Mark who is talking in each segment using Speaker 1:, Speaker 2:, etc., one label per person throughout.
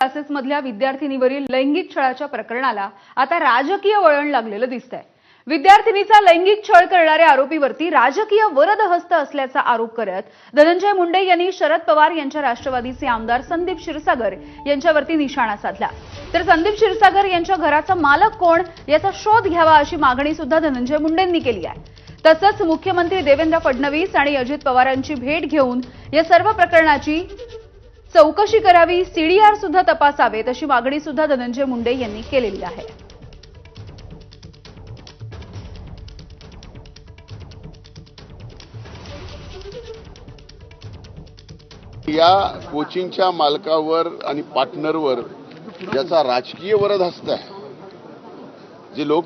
Speaker 1: क्लासेसमधल्या विद्यार्थिनीवरील लैंगिक छळाच्या प्रकरणाला आता राजकीय वळण लागलेलं दिसतंय. विद्यार्थिनीचा लैंगिक छळ करणाऱ्या आरोपीवरती राजकीय वरदहस्त असल्याचा आरोप करत धनंजय मुंडे यांनी शरद पवार यांच्या राष्ट्रवादीचे आमदार संदीप क्षीरसागर यांच्यावरती निशाणा साधला. तर संदीप क्षीरसागर यांच्या घराचा मालक कोण याचा शोध घ्यावा अशी मागणी सुद्धा धनंजय मुंडेंनी केली आहे. तसंच मुख्यमंत्री देवेंद्र फडणवीस आणि अजित पवारांची भेट घेऊन या सर्व प्रकरणाची चौकशी करावी सीडीआर सुद्धा तपासावेत अशी मागणी सुद्धा धनंजय मुंडे यांनी केलेली आहे.
Speaker 2: या कोचिंगच्या मालकावर आणि पार्टनरवर ज्याचा राजकीय वरद हस्त आहे जे लोक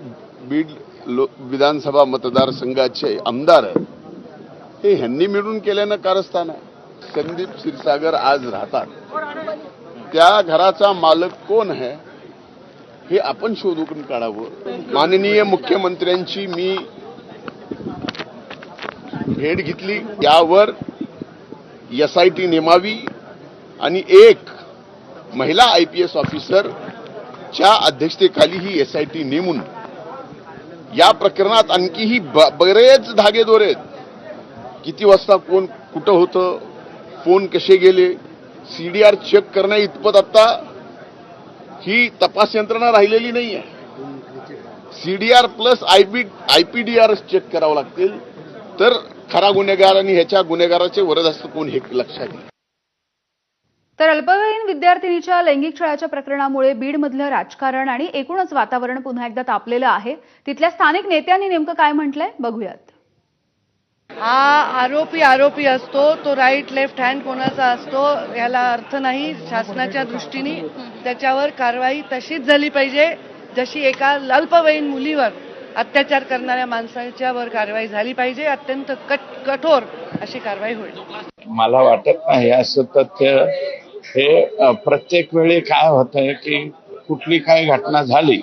Speaker 2: बीड लो विधानसभा मतदारसंघाचे आमदार आहेत हे ह्यांनी मिळून केल्यानं कारस्थान आहे. संदीप क्षीरसागर आज राहतात. त्या घराचा मालक कोण आहे हे आपण शोधून काढावं. माननीय मुख्यमंत्र्यांची मी भेट घेतली. यावर एस आय टी नेमावी आणि एक महिला आय पी एस ऑफिसरच्या अध्यक्षतेखाली ही एस आय टी नेमून या प्रकरणात आणखीही बरेच धागेदोरे आहेत. किती वाजता कोण कुठं होतं फोन कसे गेले? सीडीआर चेक करण्या इतपत आता ही तपास यंत्रणा राहिलेली नाही आहे CDR plus IP IPDR check करावं लागतील. तर खरा गुन्हेगार आणि ह्याच्या गुन्हेगाराचे वरद असतं कोण हे लक्षात येईल.
Speaker 1: तर अल्पवयीन विद्यार्थिनीच्या लैंगिक छळाच्या प्रकरणामुळे बीडमधलं राजकारण आणि एकूणच वातावरण पुन्हा एकदा तापलेलं आहे. तिथल्या स्थानिक नेत्यांनी नेमकं काय म्हटलंय? बघूयात.
Speaker 3: हा आरोपी आरोपी असतो तो राईट लेफ्ट हँड कोणाचा असतो याला अर्थ नाही शासनाच्या दृष्टीने. त्याच्यावर कारवाई तशीच झाली पाहिजे जशी एका अल्पवयीन मुलीवर अत्याचार करणाऱ्या माणसाच्यावर कारवाई झाली पाहिजे अत्यंत कट कठोर अशी कारवाई होईल.
Speaker 4: मला वाटत नाही असं तथ्य हे प्रत्येक वेळी काय होतंय की कुठली काही घटना झाली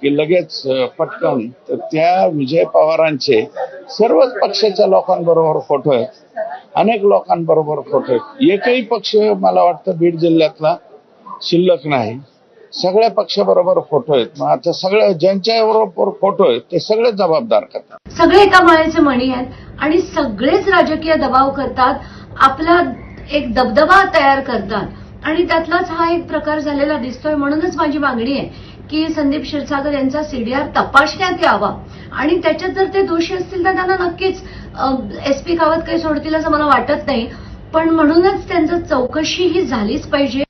Speaker 4: की लगेच पटकन तर त्या विजय पवारांचे सर्वच पक्षाच्या लोकांबरोबर फोटो आहेत. अनेक लोकांबरोबर फोटो आहेत. एकही पक्ष मला वाटतं बीड जिल्ह्यातला शिल्लक नाही. सगळ्या पक्षाबरोबर फोटो आहेत. मग आता सगळ्या ज्यांच्या बरोबर फोटो आहेत ते सगळे जबाबदार करतात.
Speaker 5: सगळे एका माळ्याचे म्हणी आहेत. आणि सगळेच राजकीय दबाव करतात. आपला एक दबदबा तयार करतात. आणि त्यातलाच हा एक प्रकार झालेला दिसतोय. म्हणूनच माझी मागणी आहे की संदीप क्षीरसागर यांचा सीडीआर तपासण्यात यावा. आणि त्याच्यात जर ते दोषी असतील तर त्यांना नक्कीच एस पी कावत काही सोडतील असं मला वाटत नाही. पण म्हणूनच त्यांचं चौकशी ही झालीच पाहिजे.